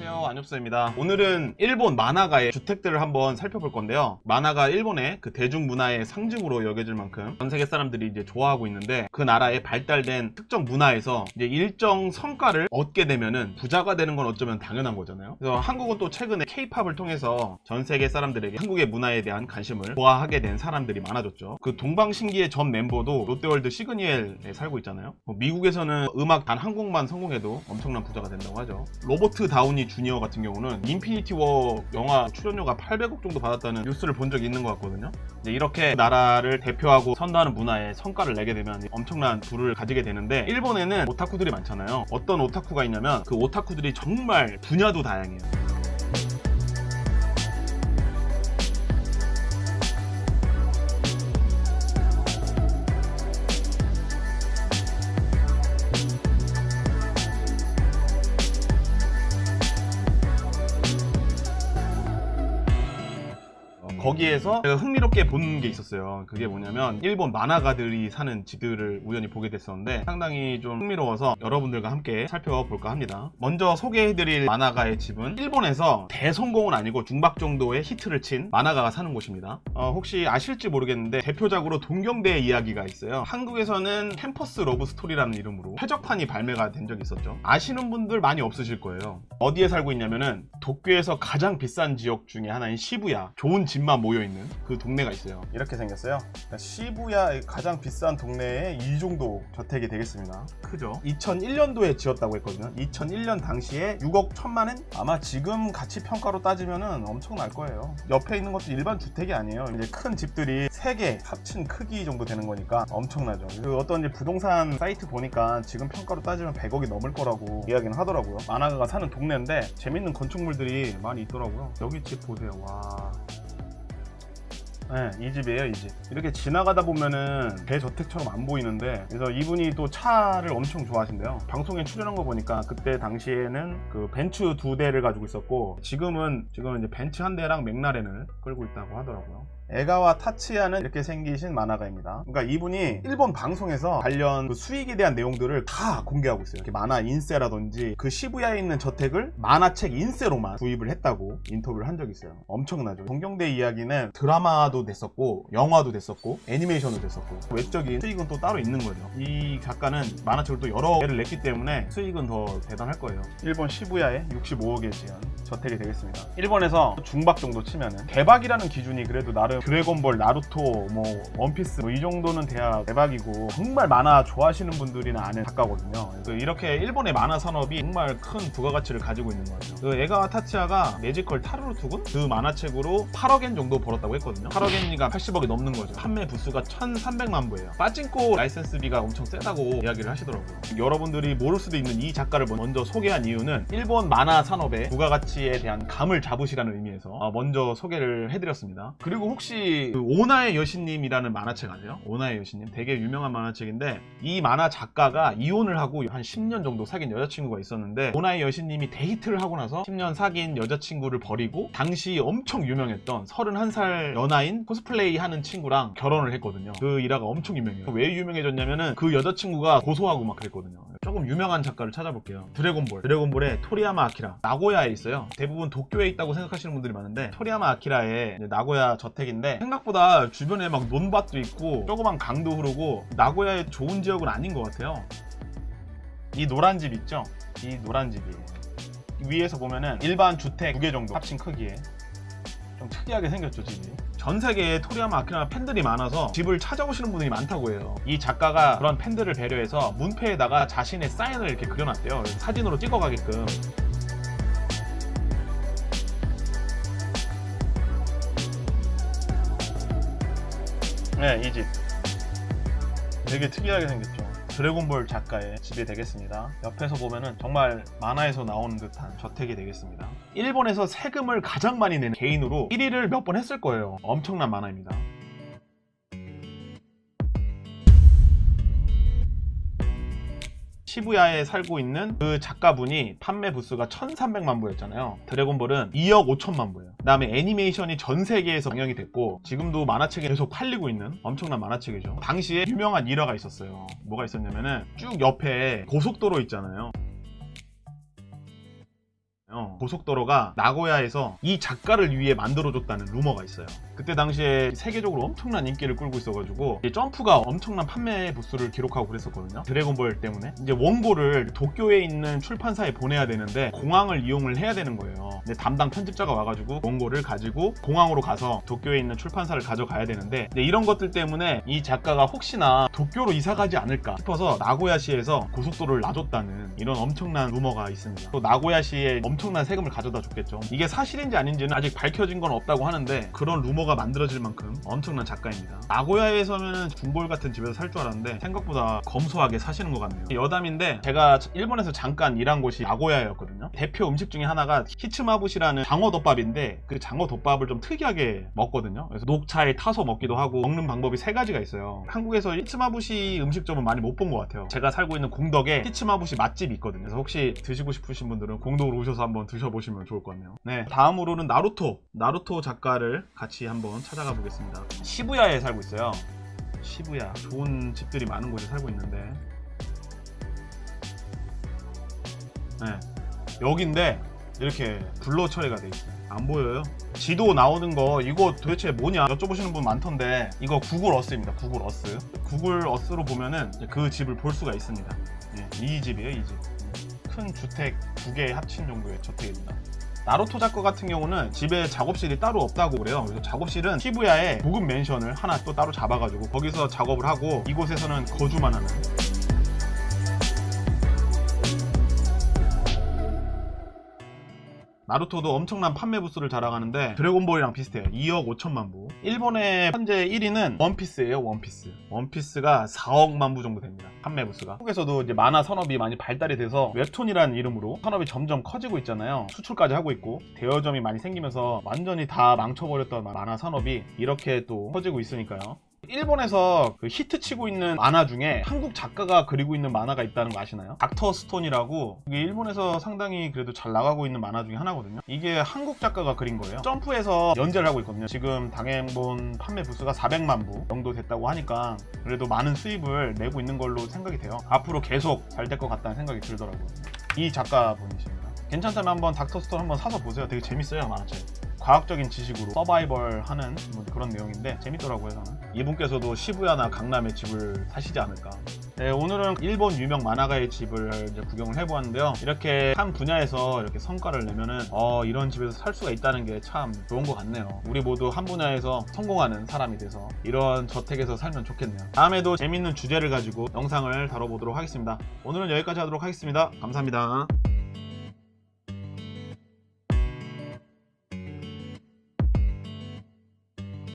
안녕하세요. 안엽수입니다. 오늘은 일본 만화가의 주택들을 한번 살펴볼 건데요. 만화가 일본의 그 대중문화의 상징으로 여겨질 만큼 전 세계 사람들이 이제 좋아하고 있는데 그 나라에 발달된 특정 문화에서 이제 일정 성과를 얻게 되면은 부자가 되는 건 어쩌면 당연한 거잖아요. 그래서 한국은 또 최근에 케이팝을 통해서 전 세계 사람들에게 한국의 문화에 대한 관심을 좋아하게 된 사람들이 많아졌죠. 그 동방신기의 전 멤버도 롯데월드 시그니엘에 살고 있잖아요. 뭐 미국에서는 음악 단 한 곡만 성공해도 엄청난 부자가 된다고 하죠. 로버트 다우니 주니어 같은 경우는 인피니티 워 영화 출연료가 800억 정도 받았다는 뉴스를 본 적이 있는 것 같거든요. 이제 이렇게 나라를 대표하고 선도하는 문화에 성과를 내게 되면 엄청난 부를 가지게 되는데 일본에는 오타쿠들이 많잖아요. 어떤 오타쿠가 있냐면 그 오타쿠들이 정말 분야도 다양해요. 거기에서 제가 흥미롭게 본 게 있었어요. 그게 뭐냐면 일본 만화가들이 사는 집들을 우연히 보게 됐었는데 상당히 좀 흥미로워서 여러분들과 함께 살펴볼까 합니다. 먼저 소개해드릴 만화가의 집은 일본에서 대성공은 아니고 중박 정도의 히트를 친 만화가가 사는 곳입니다. 어, 혹시 아실지 모르겠는데 대표작으로 동경대의 이야기가 있어요. 한국에서는 캠퍼스 러브 스토리라는 이름으로 최적판이 발매가 된 적이 있었죠. 아시는 분들 많이 없으실 거예요. 어디에 살고 있냐면은 도쿄에서 가장 비싼 지역 중에 하나인 시부야. 좋은 집만 모여 있는 그 동네가 있어요. 이렇게 생겼어요. 시부야의 가장 비싼 동네에 이 정도 저택이 되겠습니다. 크죠? 2001년도에 지었다고 했거든요. 2001년 당시에 6억 1천만 엔? 아마 지금 가치 평가로 따지면은 엄청날 거예요. 옆에 있는 것도 일반 주택이 아니에요. 이제 큰 집들이 3개 합친 크기 정도 되는 거니까 엄청나죠. 그 어떤 이제 부동산 사이트 보니까 지금 평가로 따지면 100억이 넘을 거라고 이야기는 하더라고요. 만화가가 사는 동네인데 재밌는 건축물들이 많이 있더라고요. 여기 집 보세요. 와. 네, 이 집이에요, 이 집. 이렇게 지나가다 보면은 대저택처럼 안 보이는데, 그래서 이분이 또 차를 엄청 좋아하신대요. 방송에 출연한 거 보니까 그때 당시에는 그 벤츠 두 대를 가지고 있었고, 지금은, 지금은 이제 벤츠 한 대랑 맥라렌을 끌고 있다고 하더라고요. 에가와 타츠야는 이렇게 생기신 만화가입니다. 그러니까 이분이 일본 방송에서 관련 그 수익에 대한 내용들을 다 공개하고 있어요. 이렇게 만화 인세라든지 그 시부야에 있는 저택을 만화책 인세로만 구입을 했다고 인터뷰를 한 적이 있어요. 엄청나죠. 동경대 이야기는 드라마도 됐었고 영화도 됐었고 애니메이션도 됐었고 외적인 수익은 또 따로 있는 거죠. 이 작가는 만화책을 또 여러 개를 냈기 때문에 수익은 더 대단할 거예요. 일본 시부야에 65억에 지은 저택이 되겠습니다. 일본에서 중박 정도 치면은 대박이라는 기준이 그래도 나름 드래곤볼, 나루토, 뭐 원피스 뭐 이 정도는 돼야 대박이고 정말 만화 좋아하시는 분들이나 아는 작가거든요. 그래서 이렇게 일본의 만화 산업이 정말 큰 부가가치를 가지고 있는 것 같아요. 그 에가와 타치야가 매지컬 타루루투군 그 만화책으로 8억엔 정도 벌었다고 했거든요. 8억엔이가 80억이 넘는 거죠. 판매 부수가 1,300만 부예요. 빠진코 라이센스비가 엄청 세다고 이야기를 하시더라고요. 여러분들이 모를 수도 있는 이 작가를 먼저 소개한 이유는 일본 만화 산업의 부가가치에 대한 감을 잡으시라는 의미에서 어, 먼저 소개를 해드렸습니다. 그리고 혹시 그 오나의 여신님이라는 만화책 아세요? 오나의 여신님 되게 유명한 만화책인데 이 만화 작가가 이혼을 하고 한 10년 정도 사귄 여자친구가 있었는데 오나의 여신님이 데이트를 하고 나서 10년 사귄 여자친구를 버리고 당시 엄청 유명했던 31살 연하인 코스플레이 하는 친구랑 결혼을 했거든요. 그 일화가 엄청 유명해요. 왜 유명해졌냐면은 그 여자친구가 고소하고 막 그랬거든요. 조금 유명한 작가를 찾아볼게요. 드래곤볼. 드래곤볼의 토리야마 아키라. 나고야에 있어요. 대부분 도쿄에 있다고 생각하시는 분들이 많은데 토리야마 아키라의 나고야 저택인데 생각보다 주변에 막 논밭도 있고 조그만 강도 흐르고 나고야의 좋은 지역은 아닌 것 같아요. 이 노란 집 있죠? 이 노란 집이에요. 위에서 보면은 일반 주택 두 개 정도 합친 크기에 좀 특이하게 생겼죠 집이 전 세계에 토리야마 아키라 팬들이 많아서 집을 찾아오시는 분들이 많다고 해요 이 작가가 그런 팬들을 배려해서 문패에다가 자신의 사인을 이렇게 그려놨대요 사진으로 찍어가게끔 네, 이 집. 되게 특이하게 생겼죠. 드래곤볼 작가의 집이 되겠습니다. 옆에서 보면은 정말 만화에서 나오는 듯한 저택이 되겠습니다. 일본에서 세금을 가장 많이 내는 개인으로 1위를 몇 번 했을 거예요. 엄청난 만화입니다. 시부야에 살고 있는 그 작가분이 판매 부수가 1300만 부였잖아요. 드래곤볼은 2억 5천만 부예요. 그 다음에 애니메이션이 전 세계에서 방영이 됐고 지금도 만화책이 계속 팔리고 있는 엄청난 만화책이죠. 당시에 유명한 일화가 있었어요. 뭐가 있었냐면은 쭉 옆에 고속도로 있잖아요. 고속도로가 나고야에서 이 작가를 위해 만들어줬다는 루머가 있어요. 그때 당시에 세계적으로 엄청난 인기를 끌고 있어가지고 이 점프가 엄청난 판매 부수를 기록하고 그랬었거든요. 드래곤볼 때문에 이제 원고를 도쿄에 있는 출판사에 보내야 되는데 공항을 이용을 해야 되는 거예요. 근데 담당 편집자가 와가지고 원고를 가지고 공항으로 가서 도쿄에 있는 출판사를 가져가야 되는데 이런 것들 때문에 이 작가가 혹시나 도쿄로 이사 가지 않을까 싶어서 나고야시에서 고속도로를 놔줬다는 이런 엄청난 루머가 있습니다. 또 나고야시에 엄 청난 세금을 가져다 줬겠죠. 이게 사실인지 아닌지는 아직 밝혀진 건 없다고 하는데 그런 루머가 만들어질 만큼 엄청난 작가입니다. 나고야에서는 중골 같은 집에서 살 줄 알았는데 생각보다 검소하게 사시는 것 같네요. 여담인데 제가 일본에서 잠깐 일한 곳이 나고야였거든요. 대표 음식 중에 하나가 히츠마부시라는 장어덮밥인데 그 장어덮밥을 좀 특이하게 먹거든요. 그래서 녹차에 타서 먹기도 하고 먹는 방법이 세 가지가 있어요. 한국에서 히츠마부시 음식점은 많이 못 본 것 같아요. 제가 살고 있는 공덕에 히츠마부시 맛집이 있거든요. 그래서 혹시 드시고 싶으신 분들은 공덕으로 오셔서 한번 드셔보시면 좋을 것 같네요. 네, 다음으로는 나루토. 나루토 작가를 같이 한번 찾아가 보겠습니다. 시부야에 살고 있어요. 시부야. 좋은 집들이 많은 곳에 살고 있는데. 네. 여긴데 이렇게 블러 처리가 돼 있어요. 안 보여요? 지도 나오는 거 이거 도대체 뭐냐 여쭤보시는 분 많던데 이거 구글 어스입니다. 구글 어스. 구글 어스로 보면은 그 집을 볼 수가 있습니다. 예, 이 집이에요, 이 집. 큰 주택 두 개 합친 정도의 저택입니다. 나루토 작가 같은 경우는 집에 작업실이 따로 없다고 그래요. 그래서 작업실은 시부야에 고급 맨션을 하나 또 따로 잡아가지고 거기서 작업을 하고 이곳에서는 거주만 하는 나루토도 엄청난 판매 부수를 자랑하는데 드래곤볼이랑 비슷해요 2억 5천만 부. 일본의 현재 1위는 원피스예요 원피스. 원피스가 4억만 부 정도 됩니다 판매 부수가. 한국에서도 이제 만화 산업이 많이 발달이 돼서 웹툰이라는 이름으로 산업이 점점 커지고 있잖아요. 수출까지 하고 있고 대여점이 많이 생기면서 완전히 다 망쳐버렸던 만화 산업이 이렇게 또 커지고 있으니까요 일본에서 그 히트 치고 있는 만화 중에 한국 작가가 그리고 있는 만화가 있다는 거 아시나요? 닥터 스톤이라고 이게 일본에서 상당히 그래도 잘 나가고 있는 만화 중에 하나거든요. 이게 한국 작가가 그린 거예요. 점프에서 연재를 하고 있거든요. 지금 당행본 판매 부수가 400만 부 정도 됐다고 하니까 그래도 많은 수입을 내고 있는 걸로 생각이 돼요. 앞으로 계속 잘 될 것 같다는 생각이 들더라고요. 이 작가분이십니다. 괜찮다면 한번 닥터 스톤 한번 사서 보세요. 되게 재밌어요 만화책. 과학적인 지식으로 서바이벌 하는 뭐 그런 내용인데 재밌더라고요 저는. 이분께서도 시부야나 강남에 집을 사시지 않을까. 네, 오늘은 일본 유명 만화가의 집을 이제 구경을 해보았는데요. 이렇게 한 분야에서 이렇게 성과를 내면은 어 이런 집에서 살 수가 있다는 게 참 좋은 것 같네요. 우리 모두 한 분야에서 성공하는 사람이 돼서 이런 저택에서 살면 좋겠네요. 다음에도 재밌는 주제를 가지고 영상을 다뤄보도록 하겠습니다. 오늘은 여기까지 하도록 하겠습니다. 감사합니다